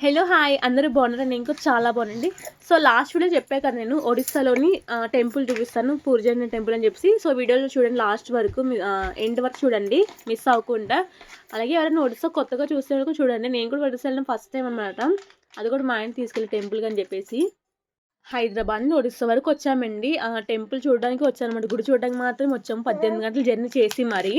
Hello hi అందరూ బాగున్నారు? నేను కూడా చాలా బాగుందండి సో లాస్ట్ వీడియో చెప్పా కదా నేను ఒడిస్సాలోని టెంపుల్ చూపిస్తాను పూర్జన్ టెంపుల్ అని చెప్పి సో వీడియోలో చూడండి లాస్ట్ వరకు ఎండ్ వరకు చూడండి మిస్ అవ్వకుండా. అలాగే ఎవరైనా ఒడిస్సా కొత్తగా చూసే వరకు చూడండి నేను కూడా ఒడిస్సా ఫస్ట్ టైం అనమాట అది కూడా మా ఆయన తీసుకెళ్ళి టెంపుల్కి అని చెప్పేసి. హైదరాబాద్ నుండి ఒడిస్సా వరకు వచ్చామండి. ఆ టెంపుల్ చూడడానికి వచ్చానమాట గుడి చూడడానికి మాత్రం వచ్చాము. పద్దెనిమిది గంటలు జర్నీ చేసి మరి.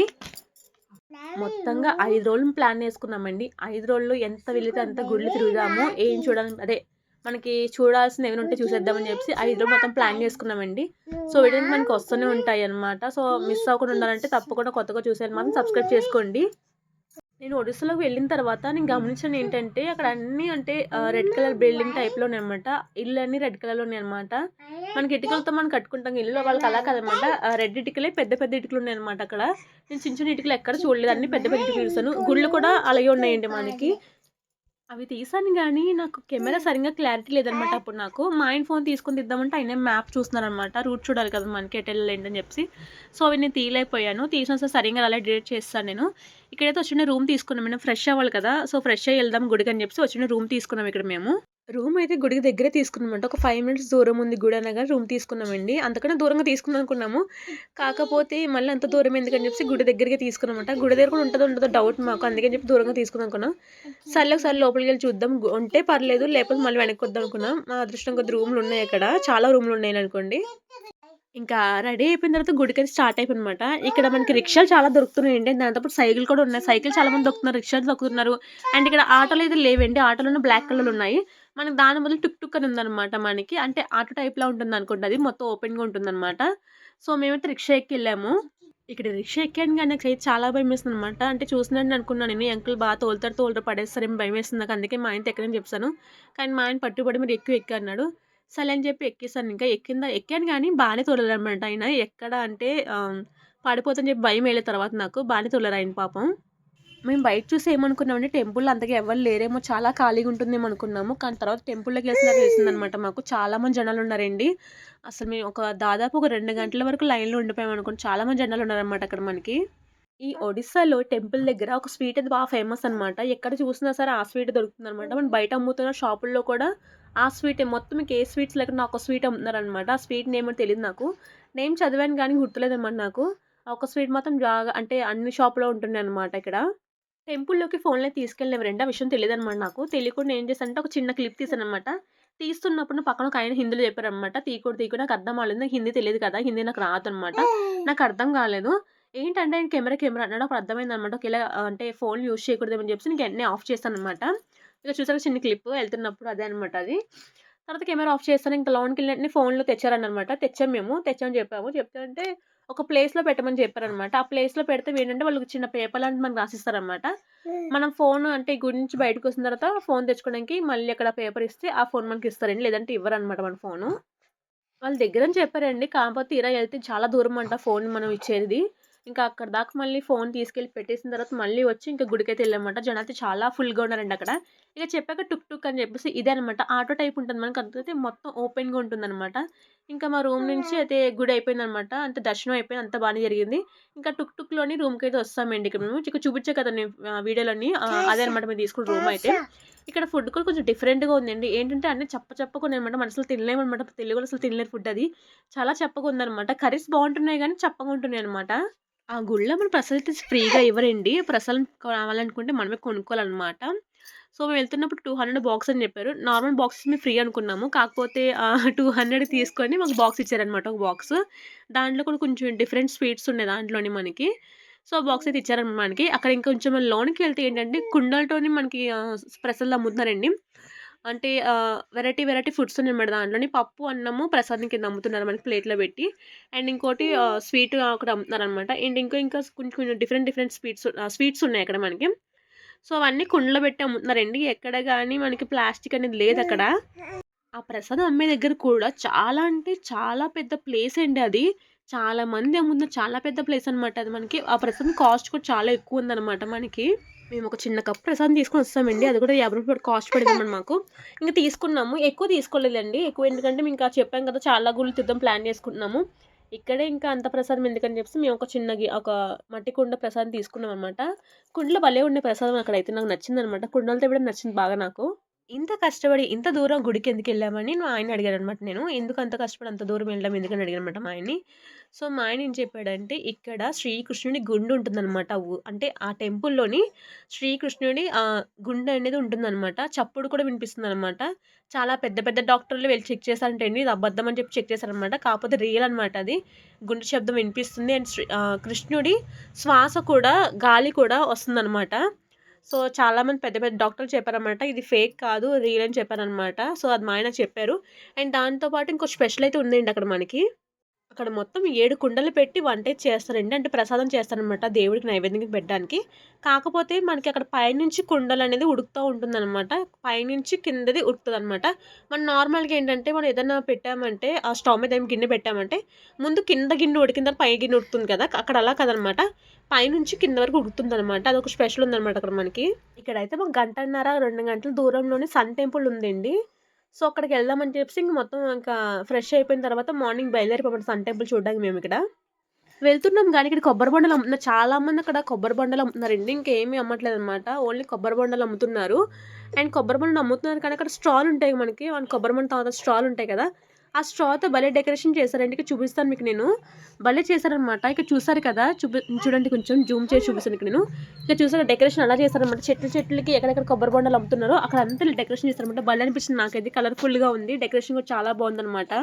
మొత్తంగా ఐదు రోజులు ప్లాన్ వేసుకున్నామండి. ఐదు రోజులు ఎంత వెళితే అంత గుళ్ళు తిరుగుదాము ఏం చూడాలి అదే మనకి చూడాల్సిన ఏమైనా ఉంటే చూసేద్దామని చెప్పి ఐదు రోజులు మొత్తం ప్లాన్ చేసుకున్నామండి. సో వీడియోస్ మనకి వస్తూనే ఉంటాయి అనమాట సో మిస్ అవ్వకుండా ఉండాలంటే తప్పకుండా కొత్తగా చూసేది మాత్రం సబ్స్క్రైబ్ చేసుకోండి. నేను ఒడిస్సాలోకి వెళ్ళిన తర్వాత నేను గమనించిన ఏంటంటే అక్కడ అన్నీ అంటే రెడ్ కలర్ బిల్డింగ్ టైప్లో ఉన్నాయన్నమాట. ఇల్లు అన్నీ రెడ్ కలర్లో ఉన్నాయన్నమాట. మనకి ఇటుకలతో మనం కట్టుకుంటాం ఇల్లు వాళ్ళకి అలా కదనమాట రెడ్ ఇటుకలే పెద్ద పెద్ద ఇటుకలు ఉన్నాయన్నమాట అక్కడ. నేను చిన్న చిన్న ఇటుకలు ఎక్కడ చూడలేదు. అన్ని పెద్ద పెద్ద ఇటుకలు చూసాను గుళ్ళు కూడా అలాగే ఉన్నాయండి మనకి. అవి తీసాను కానీ నాకు కెమెరా సరిగ్గా క్లారిటీ లేదనమాట అప్పుడు నాకు. మా ఆయన ఫోన్ తీసుకుని తీద్దామంటే ఆయన మ్యాప్ చూస్తున్నారనమాట. రూట్ చూడాలి కదా మనకి ఎటు వెళ్ళండి అని చెప్పి సో అవి నేను తీయలేకపోయాను. తీసిన సార్ సరిగ్గా అలా డిలీట్ చేస్తాను నేను. ఇక్కడైతే వచ్చిన రూమ్ తీసుకున్నాం. మేము ఫ్రెష్ అవ్వాలి కదా. సో ఫ్రెష్ అయ్యి వెళ్దాం గుడికి అని చెప్పి వచ్చిన రూమ్ తీసుకున్నాం ఇక్కడ మేము. రూమ్ అయితే గుడికి దగ్గరే తీసుకున్నామంట ఒక ఫైవ్ మినిట్స్ దూరం ఉంది గుడి అనగా రూమ్ తీసుకున్నామండి. అంతకన్నా దూరంగా తీసుకుందాం అనుకున్నాము. కాకపోతే మళ్ళీ అంత దూరం ఎందుకని చెప్పి గుడి దగ్గరికి తీసుకున్నామంట. గుడి దగ్గర కూడా ఉంటుందో ఉంటుందో డౌట్ మాకు. అందుకని చెప్పి దూరంగా తీసుకుందాం అనుకున్నాం. సర్లే ఒకసారి లోపలికి వెళ్ళి చూద్దాం. ఉంటే పర్లేదు. లేకపోతే మళ్ళీ వెనక్కి వద్దాం అనుకున్నాం. మా అదృష్టం కొద్ది రూమ్లు ఉన్నాయి అక్కడ. చాలా రూమ్లు ఉన్నాయి అనుకోండి. ఇంకా రెడీ అయిపోయిన తర్వాత గుడికి స్టార్ట్ అయిపోయింది అనమాట ఇక్కడ మనకి రిక్షాలు చాలా దొరుకుతున్నాయండి. దాంతో సైకిల్ కూడా ఉన్నాయి. సైకిల్ చాలా మంది దొరుకుతున్నారు రిక్షాలు దొరుకుతున్నారు అండ్ ఇక్కడ ఆటోలు అయితే లేవండి. ఆటోలో బ్లాక్ కలర్ ఉన్నాయి. మనకి దాని బదులు టుక్ టుక్ అని ఉందన్నమాట మనకి. అంటే ఆటో టైప్లో ఉంటుంది అనుకోండి అది మొత్తం ఓపెన్గా ఉంటుందన్నమాట. సో మేమైతే రిక్షా ఎక్కి వెళ్ళాము ఇక్కడ రిక్షా ఎక్కాను కానీ నాకు అయితే చాలా భయం వేస్తుంది అనమాట అంటే చూసినట్టు అనుకున్నాను నేను అంకుల్ బాగా తోలుతారు తోలుతారు పడేస్తారేమో భయం వేస్తుంది నాకు. అందుకే మా ఆయనతో ఎక్కడని చెప్తాను కానీ మా ఆయన పట్టుబడి మీరు ఎక్కువ ఎక్కి అన్నాడు. సరే అని చెప్పి ఎక్కేసాను. ఇంకా ఎక్కిందా ఎక్కాను కానీ బాగానే తోలరనమాట ఆయన. ఎక్కడ అంటే పడిపోతుందని చెప్పి భయం వెళ్ళే తర్వాత నాకు. బాగానే తోలరు ఆయన పాపం. మేము బయట చూసి ఏమనుకున్నామంటే టెంపుల్ అంతగా ఎవరు లేరేమో చాలా ఖాళీగా ఉంటుందేమో అనుకున్నాము. కానీ తర్వాత టెంపుల్లోకి వెళ్ళిన అనమాట మాకు. చాలా మంది జనాలు ఉన్నారండి. అసలు మేము ఒక దాదాపు ఒక రెండు గంటల వరకు లైన్లో ఉండిపోయాం అనుకోండి. చాలా మంది జనాలు ఉన్నారనమాట అక్కడ మనకి. ఈ ఒడిస్సాలో టెంపుల్ దగ్గర ఒక స్వీట్ అది బాగా ఫేమస్ అనమాట ఎక్కడ చూసినా సరే ఆ స్వీట్ దొరుకుతుంది అనమాట మనం బయట అమ్ముతున్న షాపుల్లో కూడా ఆ స్వీట్ మొత్తం మీకు ఏ స్వీట్స్ లేకుండా ఒక స్వీట్ అమ్ముతున్నారనమాట ఆ స్వీట్ నేమ్ తెలియదు నాకు. నేమ్ చదివాను కానీ గుర్తులేదన్నమాట నాకు. ఒక స్వీట్ మాత్రం బాగా అంటే అన్ని షాప్లో ఉంటుండే అనమాట ఇక్కడ. టెంపుల్లోకి ఫోన్లో తీసుకెళ్ళినవరండి ఆ విషయం తెలియదు అనమాట నాకు. తెలియకుండా ఏం చేశానంటే ఒక చిన్న క్లిప్ తీసాను అనమాట తీస్తున్నప్పుడు పక్కన ఒక ఆయన హిందీలో చెప్పారనమాట. తీయకూడదు తీయకూడదు నాకు అర్థం కాలేదు హిందీ తెలియదు కదా. హిందీ నాకు రాదు అనమాట నాకు అర్థం కాలేదు. ఏంటంటే ఆయన కెమెరా కెమెరా అన్నాడు. అప్పుడు అర్థమైంది అనమాట ఒకవేళ అంటే ఫోన్ యూజ్ చేయకూడదు అని చెప్పి నేను వెంటనే ఆఫ్ చేస్తాను అనమాట ఇక చూసాక చిన్న క్లిప్? వెళ్తున్నప్పుడు అదే అనమాట అది. తర్వాత కెమెరా ఆఫ్ చేస్తాను. ఇంకా లోన్కి వెళ్ళినట్టు ఫోన్లో తెచ్చారనమాట. తెచ్చాం మేము. తెచ్చామని చెప్పాము. చెప్తే ఒక ప్లేస్లో పెట్టమని చెప్పారనమాట. ఆ ప్లేస్లో పెడితే ఏంటంటే వాళ్ళకి చిన్న పేపర్ లాంటి మనకు రాసిస్తారనమాట. మనం ఫోన్ అంటే గుడి నుంచి బయటకు వచ్చిన తర్వాత ఫోన్ తెచ్చుకోవడానికి మళ్ళీ అక్కడ పేపర్ ఇస్తే ఆ ఫోన్ మనకి ఇస్తారండి. లేదంటే ఇవ్వరు అనమాట మన ఫోను వాళ్ళ దగ్గర చెప్పారండి. కాకపోతే ఇరా వెళ్తే చాలా దూరం అంట ఫోన్ మనం ఇచ్చేది. ఇంకా అక్కడ దాకా మళ్ళీ ఫోన్ తీసుకెళ్ళి పెట్టేసిన తర్వాత మళ్ళీ వచ్చి ఇంకా గుడికైతే వెళ్ళామంట జనాలు చాలా ఫుల్గా ఉన్నారండి అక్కడ. ఇక చెప్పాక టుక్ టుక్ అని చెప్పేసి ఇదే అనమాట. ఆటో టైప్ ఉంటుంది మనకి. అంతే మొత్తం ఓపెన్గా ఉంటుందన్నమాట. ఇంకా మా రూమ్ నుంచి అయితే గుడి అయిపోయిందనమాట. అంటే దర్శనం అయిపోయింది అంత బాగానే జరిగింది. ఇంకా టుక్ టుక్లోని రూమ్కి అయితే వస్తామండి ఇక్కడ మేము ఇక్కడ చూపించే కదా నేను వీడియోలన్నీ. అదే అనమాట మేము తీసుకున్న రూమ్ అయితే. ఇక్కడ ఫుడ్ కూడా కొంచెం డిఫరెంట్గా ఉందండి. ఏంటంటే అన్నీ చెప్ప చెప్పకుండా అనమాట మనసులో తినలేమన్నమాట. తెలుగులో అసలు తినలేరు ఫుడ్ అది. చాలా చెప్పగా ఉందన్నమాట. కర్రీస్ బాగుంటున్నాయి కానీ చెప్పగా ఉంటున్నాయి అనమాట ఆ గుళ్ళో మన ప్రసాదం ఫ్రీగా ఇవ్వరండి. ప్రసాదం కావాలనుకుంటే మనమే కొనుక్కోవాలనమాట. సో, మేము వెళ్తున్నప్పుడు టూ హండ్రెడ్ బాక్స్ అని చెప్పారు. నార్మల్ బాక్సెస్ మేము ఫ్రీ అనుకున్నాము. కాకపోతే టూ హండ్రెడ్ తీసుకొని మాకు బాక్స్ ఇచ్చారనమాట ఒక బాక్స్. దాంట్లో కూడా కొంచెం డిఫరెంట్ స్వీట్స్ ఉన్నాయి దాంట్లోని మనకి. సో, బాక్స్ అయితే ఇచ్చారనమాట మనకి. అక్కడ ఇంకొంచెం లోనికి వెళ్తే ఏంటంటే కుండలతోని మనకి ప్రసాదాలు అమ్ముతున్నారండి. అంటే వెరైటీ వెరైటీ ఫుడ్స్ ఉన్నాయన్నమాట దాంట్లోని పప్పు అన్నము ప్రసాదం కింద అమ్ముతున్నారు మనకి ప్లేట్లో పెట్టి అండ్ ఇంకోటి స్వీట్ అక్కడ అమ్ముతున్నారనమాట అండ్ ఇంకో ఇంకా కొంచెం కొంచెం డిఫరెంట్ డిఫరెంట్ స్వీట్స్ స్వీట్స్ ఉన్నాయి అక్కడ మనకి సో అవన్నీ కుండలో పెట్టి అమ్ముతున్నారండి ఎక్కడ కానీ మనకి ప్లాస్టిక్ అనేది లేదు అక్కడ. ఆ ప్రసాదం అమ్మే దగ్గర కూడా చాలా అంటే చాలా పెద్ద ప్లేస్ అండి అది. చాలా మంది అమ్ముతున్న చాలా పెద్ద ప్లేస్ అనమాట అది మనకి. ఆ ప్రసాదం కాస్ట్ కూడా చాలా ఎక్కువ ఉందన్నమాట మనకి. మేము ఒక చిన్న కప్ ప్రసాదం తీసుకొని వస్తామండి. అది కూడా యాభై రూపాయలు కాస్ట్ పడిందన్నమాట మాకు. ఇంకా తీసుకున్నాము. ఎక్కువ తీసుకోలేదండి. ఎక్కువ ఎందుకంటే మేము ఇంకా చెప్పాం కదా చాలా గుళ్ళు తిద్దాం ప్లాన్ చేసుకుంటున్నాము. ఇక్కడే ఇంకా అంత ప్రసాదం ఎందుకని చెప్పి మేము ఒక చిన్న ఒక మట్టి కుండ ప్రసాదం తీసుకున్నాం అనమాట కుండలో భలే ఉండే ప్రసాదం అక్కడ అయితే నాకు నచ్చింది అనమాట కుండలతో కూడా నచ్చింది బాగా నాకు. ఇంత కష్టపడి ఇంత దూరం గుడికి ఎందుకు వెళ్ళామని మా ఆయన అడిగారు అనమాట నేను. ఎందుకు అంత కష్టపడి అంత దూరం వెళ్ళడం ఎందుకని అడిగాను అనమాట మా ఆయన్ని. సో మా ఆయన ఏం చెప్పాడంటే ఇక్కడ శ్రీకృష్ణుడి గుండు ఉంటుందన్నమాట అంటే ఆ టెంపుల్లోని శ్రీకృష్ణుడి గుండె అనేది ఉంటుందన్నమాట చప్పుడు కూడా వినిపిస్తుంది అనమాట చాలా పెద్ద పెద్ద డాక్టర్లు వెళ్ళి చెక్ చేశారంటే అండి. ఇది అబద్ధం అని చెప్పి చెక్ చేశారనమాట. కాకపోతే రియల్ అనమాట అది. గుండె శబ్దం వినిపిస్తుంది. అండ్ శ్రీ కృష్ణుడి శ్వాస కూడా గాలి కూడా వస్తుందన్నమాట సో చాలామంది పెద్ద పెద్ద డాక్టర్లు చెప్పారనమాట ఇది ఫేక్ కాదు రియల్ అని చెప్పారనమాట సో అది మా ఆయన చెప్పారు. అండ్ దాంతోపాటు ఇంకో స్పెషల్ అయితే ఉందండి అక్కడ మనకి. అక్కడ మొత్తం ఏడు కుండలు పెట్టి వంట చేస్తారండి. అంటే ప్రసాదం చేస్తారనమాట దేవుడికి నైవేద్యం పెట్టడానికి. కాకపోతే మనకి అక్కడ పైనుంచి కుండలు అనేది ఉడుకుతూ ఉంటుందన్నమాట. పైనుంచి కిందది ఉడుకుతుంది అనమాట మనం నార్మల్గా ఏంటంటే మనం ఏదైనా పెట్టామంటే ఆ స్టవ్ మీద ఏమి గిన్నె పెట్టామంటే ముందు కింద గిన్నె ఉడికిన తర్వాత పై గిన్నె ఉడుకుతుంది కదా అక్కడ అలా కదనమాట పైనుంచి కింద వరకు ఉడుకుతుంది అనమాట అదొక స్పెషల్ ఉందనమాట అక్కడ మనకి. ఇక్కడైతే మాకు గంటన్నర రెండు గంటల దూరంలోనే సన్ టెంపుల్ ఉందండి. సో అక్కడికి వెళ్దామని చెప్పేసి ఇంక మొత్తం ఇంకా ఫ్రెష్ అయిపోయిన తర్వాత మార్నింగ్ బయలుదేరిపోయాం సన్ టెంపుల్ చూడడానికి మేము ఇక్కడ. వెళ్తున్నాం కానీ ఇక్కడ కొబ్బరి బొండలు అమ్ముతున్నారు. చాలా మంది అక్కడ కొబ్బరి బొండలు అమ్ముతున్నారండి. ఇంకేమీ అమ్మట్లేదు అనమాట ఓన్లీ కొబ్బరి బొండలు అమ్ముతున్నారు. అండ్ కొబ్బరి బొండలు అమ్ముతున్నారు కానీ అక్కడ స్టాల్ ఉంటాయి మనకి. మన కొబ్బరి బొండ తర్వాత స్టాల్ ఉంటాయి కదా. ఆ స్ట్రాతో భలే డెకరేషన్ చేశారండి. ఇక చూపిస్తాను మీకు నేను. భలే చేశారనమాట ఇక్కడ చూసారు కదా? చూపి చూడండి కొంచెం జూమ్ చేసి చూపిస్తాను ఇక్కడ నేను. ఇక్కడ చూసారు? డెకరేషన్ అలా చేశారనమాట చెట్లు చెట్లకి ఎక్కడెక్కడ కొబ్బరి బొండలు అమ్ముతున్నారో అక్కడ అంతా డెకరేషన్ చేస్తారనమాట భలే అనిపించింది నాకైతే. కలర్ఫుల్గా ఉంది. డెకరేషన్ కూడా చాలా బాగుందనమాట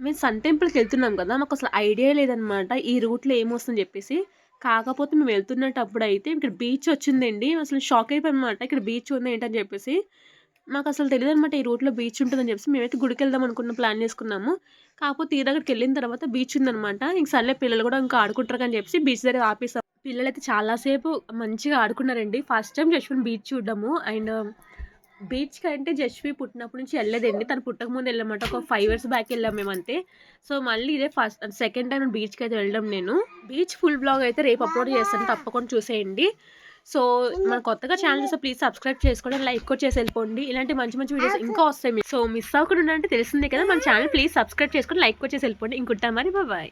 మేము సన్ టెంపుల్కి వెళ్తున్నాం కదా? మాకు అసలు ఐడియా లేదనమాట ఈ రూట్లో ఏమొస్తుందని చెప్పేసి. కాకపోతే మేము వెళ్తున్నట్టు అప్పుడు అయితే ఇక్కడ బీచ్ వచ్చిందండి. అసలు షాక్ అయిపోయి అనమాట ఇక్కడ బీచ్ ఉంది ఏంటని చెప్పేసి. మాకు అసలు తెలియదు అనమాట ఈ రూట్లో బీచ్ ఉంటుందని చెప్పేసి మేమైతే గుడికి వెళ్దాం అనుకున్న ప్లాన్ చేసుకున్నాము. కాకపోతే ఈ దగ్గరికి వెళ్ళిన తర్వాత బీచ్ ఉందనమాట ఇంక సర్లే పిల్లలు కూడా ఇంకా ఆడుకుంటారు అని చెప్పేసి బీచ్ దగ్గర ఆపేసాం. పిల్లలు అయితే చాలాసేపు మంచిగా ఆడుకున్నారండి. ఫస్ట్ టైం జస్ట్విన్ బీచ్ చూడడము. అండ్ బీచ్కి అంటే జస్వి పుట్టినప్పటి నుంచి వెళ్ళలేదండి. తను పుట్టక ముందు వెళ్ళమాట. ఒక ఫైవ్ ఇయర్స్ బ్యాక్ వెళ్ళాం మేము అంతే. సో మళ్ళీ ఇదే ఫస్ట్ సెకండ్ టైం బీచ్కి అయితే వెళ్ళడం నేను. బీచ్ ఫుల్ బ్లాగ్ అయితే రేపు అప్లోడ్ చేస్తాను. తప్పకుండా చూసేయండి. సో మన కొత్తగా ఛానల్ చూస్తే ప్లీజ్ సబ్స్క్రైబ్ చేసుకోండి లైక్ కూడా చేసి వెళ్ళిపోండి. ఇలాంటి మంచి మంచి వీడియోస్ ఇంకా వస్తాయి. సో మిస్ అవ్వకుండా ఉండాలంటే తెలిసిందే కదా మన ఛానల్ ప్లీజ్ సబ్స్క్రైబ్ చేసుకొని లైక్ కూడా చేసి వెళ్ళిపోండి. ఇంకుంటా మరి బాయ్